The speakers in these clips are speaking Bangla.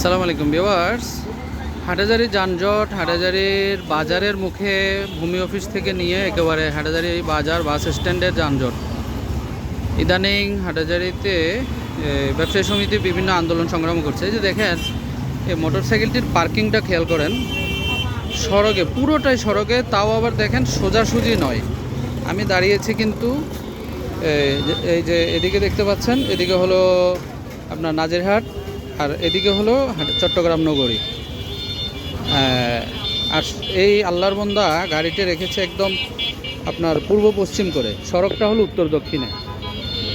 আসসালামু আলাইকুম ভিউয়ার্স। হাটাজারি যানজট হাটাজারির বাজারের মুখে ভূমি অফিস থেকে নিয়ে একেবারে হাটাজারি বাজার বাস স্ট্যান্ডের যানজট। ইদানিং হাটাজারিতে ব্যবসায়ী সমিতি বিভিন্ন আন্দোলন সংগ্রাম করছে। যে দেখেন, এই মোটরসাইকেলটির পার্কিংটা খেয়াল করেন। সড়কে, পুরোটাই সড়কে, তাও আবার দেখেন সোজাসুজি নয়। আমি দাঁড়িয়েছি কিন্তু এই যে এদিকে দেখতে পাচ্ছেন, এদিকে হলো আপনার নাজিরহাট আর এদিকে হলো চট্টগ্রাম নগরী। আর এই আল্লাহর বন্দা গাড়িটি রেখেছে একদম আপনার পূর্ব পশ্চিম করে। সড়কটা হলো উত্তর দক্ষিণে।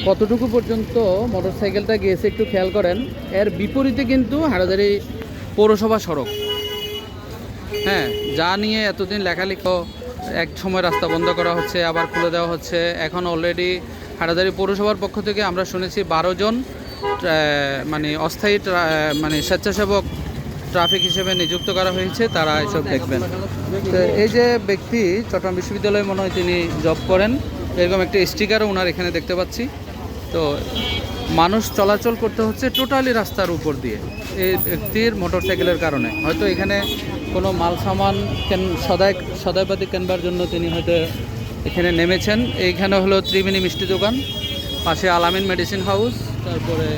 কতটুকু পর্যন্ত মোটরসাইকেলটা গিয়েছে একটু খেয়াল করেন। এর বিপরীতে কিন্তু হাটাজারি পৌরসভা সড়ক। হ্যাঁ যা নিয়ে এতদিন লেখালেখি এক সময় রাস্তা বন্ধ করা হচ্ছে, আবার খুলে দেওয়া হচ্ছে। এখন অলরেডি হাটাদারি পৌরসভার পক্ষ থেকে আমরা শুনেছি বারো জন মানে অস্থায়ী মানে স্বেচ্ছাসেবক ট্রাফিক হিসেবে নিযুক্ত করা হয়েছে, তারা এসব দেখবেন। তো এই যে ব্যক্তি চট্টগ্রাম বিশ্ববিদ্যালয়ে মনে হয় তিনি জব করেন, এরকম একটা স্টিকারও ওনার এখানে দেখতে পাচ্ছি। তো মানুষ চলাচল করতে হচ্ছে টোটালি রাস্তার উপর দিয়ে, এই ব্যক্তির মোটরসাইকেলের কারণে। হয়তো এখানে কোনো মাল সামান কেন সদাই সদাইপাতি কেনবার জন্য তিনি হয়তো এখানে নেমেছেন। এইখানে হলো ত্রিবেণী মিষ্টি দোকান, পাশে আলামিন মেডিসিন হাউস। তারপরে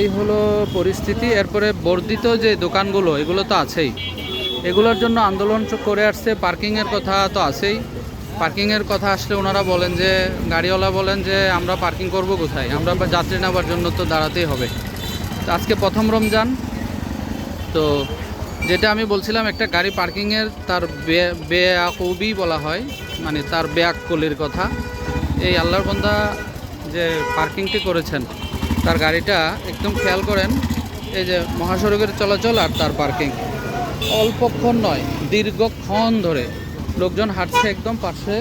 এই হলো পরিস্থিতি। এরপরে বর্ধিত যে দোকানগুলো, এগুলো তো আছেই। এগুলোর জন্য আন্দোলন করে আসছে, পার্কিংয়ের কথা তো আছেই। পার্কিংয়ের কথা আসলে ওনারা বলেন যে, গাড়িওয়ালা বলেন যে, আমরা পার্কিং করব কোথায়? আমরা যাত্রী নেওয়ার জন্য তো দাঁড়াতেই হবে। তো আজকে প্রথম রমজান। তো যেটা আমি বলছিলাম, একটা গাড়ি পার্কিংয়ের তার বেয়াকুবি বলা হয় মানে তার বেয়াক্কলির কথা। এই আল্লাহর বন্দা যে পার্কিংটি করেছেন, তার গাড়িটা একদম খেয়াল করেন, এই যে মহাসড়কের চলাচল আর তার পার্কিং। অল্পক্ষণ নয়, দীর্ঘক্ষণ ধরে লোকজন হাঁটছে একদম পাশে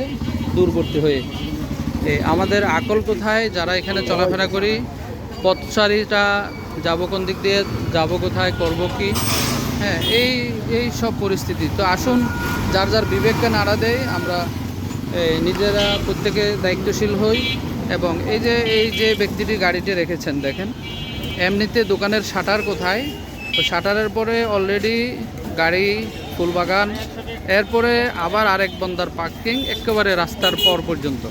দূরবর্তী হয়ে। আমাদের আকল কোথায়? যারা এখানে চলাফেরা করি পথচারীটা যাব কোন দিক দিয়ে, যাব কোথায়, করব কি? হ্যাঁ এই এই সব পরিস্থিতি। তো আসুন, যার যার বিবেককে নাড়া দেয়, আমরা নিজেরা প্রত্যেকে দায়িত্বশীল হই। এবং এই যে এই যে ব্যক্তিটি গাড়িটি রেখেছেন, দেখেন। এমনিতে দোকানের শাটার কোথায়? তো শাটারের পরে অলরেডি গাড়ি, ফুলবাগান, এরপরে আবার আরেক বন্দার পার্কিং একেবারে রাস্তার পর পর্যন্ত।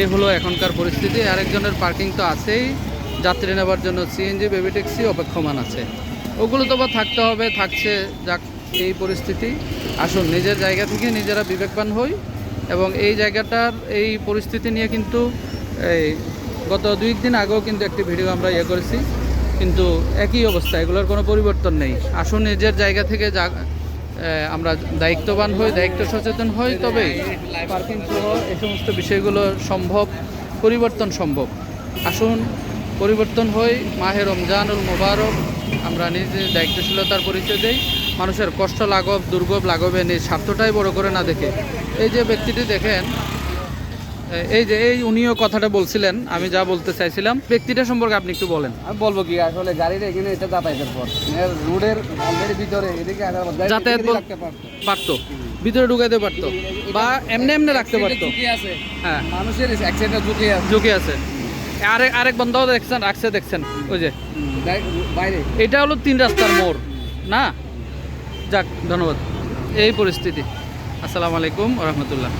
এই হলো এখনকার পরিস্থিতি। আরেকজনের পার্কিং তো আছেই। যাত্রী নেবার জন্য সিএনজি বেবি ট্যাক্সি অপেক্ষমান আছে। ওগুলো তো বা থাকতে হবে, থাকছে, যাক, এই পরিস্থিতি। আসুন, নিজের জায়গা থেকে নিজেরা বিবেকবান হই এবং এই জায়গাটার, এই পরিস্থিতি নিয়ে কিন্তু এই গত দুই দিন আগেও কিন্তু একটি ভিডিও আমরা ইয়ে করেছি। কিন্তু একই অবস্থা, এগুলোর কোনো পরিবর্তন নেই। আসুন নিজের জায়গা থেকে যা আমরা দায়িত্ববান হই, দায়িত্ব সচেতন হই তবে পার্কিং সহ এই সমস্ত বিষয়গুলো সম্ভব, পরিবর্তন সম্ভব। আসুন, পরিবর্তন হই, মাহে রমজানুল মোবারক, আমরা নিজের দায়িত্বশীলতার পরিচয় দেই। মানুষের কষ্ট, লাঘব দুর্গব লাঘবে নিজ স্বার্থটাই বড় করে না দেখে। এই যে ব্যক্তিটি দেখেন এই যে এই উনিও কথাটা বলছিলেন আমি যা বলতে চাইছিলাম। ব্যক্তিটা সম্পর্কে আপনি একটু বলেন। আমি বলব কি আসলে গাড়ির এখানে এটা যাতায়াতের পর এর রোডের অলরেডি ভিতরে এদিকে যাতায়াত পারতো। পারতো ভিতরে ঢুকাইতে পারতো বা এমনি এমনি রাখতে পারতো। হ্যাঁ। মানুষের অ্যাক্সিডেন্টের ঝুঁকি আছে। ঝুঁকি আছে। আরেক আরেক বন্ধাও দেখছেন রাখছে দেখছেন ওই যে। বাইরে। এটা হলো তিন রাস্তার মোড় না? যাক ধন্যবাদ। এই পরিস্থিতি। আসসালামু আলাইকুম রহমতুল্লাহ।